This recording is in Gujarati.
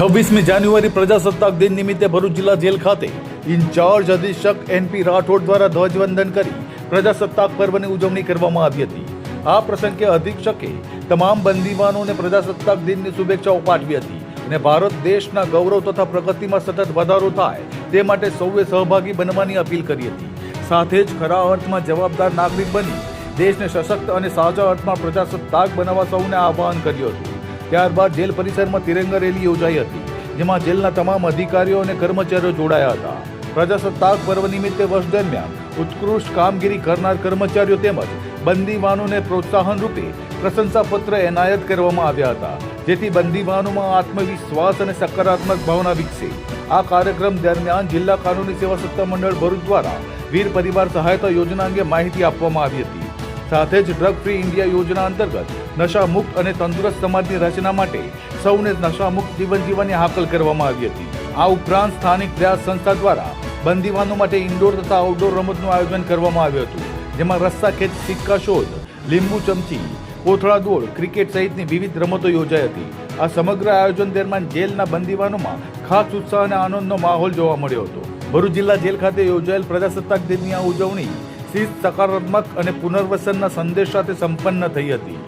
છવ્વીસમી જાન્યુઆરી પ્રજાસત્તાક દિન નિમિત્તે ભરૂચ જિલ્લા જેલ ખાતે ઇન્ચાર્જ અધિક્ષક એનપી રાઠોડ દ્વારા ધ્વજવંદન કરી પ્રજાસત્તાક પર્વની ઉજવણી કરવામાં આવી હતી. આ પ્રસંગે અધિક્ષકે તમામ બંદીવાનોને પ્રજાસત્તાક દિનની શુભેચ્છાઓ પાઠવી હતી અને ભારત દેશના ગૌરવ તથા પ્રગતિમાં સતત વધારો થાય તે માટે સૌએ સહભાગી બનવાની અપીલ કરી હતી. સાથે જ ખરા અર્થમાં જવાબદાર નાગરિક બની દેશને સશક્ત અને સાચા અર્થમાં પ્રજાસત્તાક બનાવવા સૌને આહ્વાન કર્યું હતું. ત્યારબાદ જેલ પરિસરમાં તિરંગા રેલી યોજાઈ હતી, જેમાં જેલના તમામ અધિકારીઓ અને કર્મચારીઓ જોડાયા હતા. પ્રજાસત્તાક પર્વ નિમિત્તે વર્ષ દરમિયાન ઉત્કૃષ્ટ કામગીરી કરનાર કર્મચારીઓ તેમજ બંદીવાનોને પ્રોત્સાહન રૂપે પ્રશંસાપત્ર એનાયત કરવામાં આવ્યા હતા, જેથી બંદીવાનોમાં આત્મવિશ્વાસ અને સકારાત્મક ભાવના વિકસે. આ કાર્યક્રમ દરમિયાન જિલ્લા કાનૂની સેવા સત્તા મંડળ ભરૂચ દ્વારા વીર પરિવાર સહાયતા યોજના અંગે માહિતી આપવામાં આવી હતી. સાથે જ ડ્રગ ફ્રી ઇન્ડિયા યોજના અંતર્ગત નશા મુક્ત અને તંદુરસ્ત સમાજની રચના માટે સૌને નશા મુક્ત જીવન જીવવાની હાકલ કરવામાં આવી હતી. આ ઉપરાંત સ્થાનિક પ્રયાસ સંસ્થા દ્વારા બંદીવાનો માટે ઇન્ડોર તથા આઉટડોર રમતનું આયોજન કરવામાં આવ્યું હતું. જેમાં રસ્સા ખેંચ, સિક્કા શોધ, લીંબુ ચમચી, કોથળા દોડ, ક્રિકેટ સહિતની વિવિધ રમતો યોજાઈ હતી. આ સમગ્ર આયોજન દરમિયાન જેલના બંદીવાનોમાં ખાસ ઉત્સાહ અને આનંદનો માહોલ જોવા મળ્યો હતો. ભરૂચ જિલ્લા જેલ ખાતે યોજાયેલ પ્રજાસત્તાક દિનની આ ઉજવણી શિસ્ત સકારાત્મક અને પુનર્વસનના સંદેશ સાથે સંપન્ન થઈ હતી.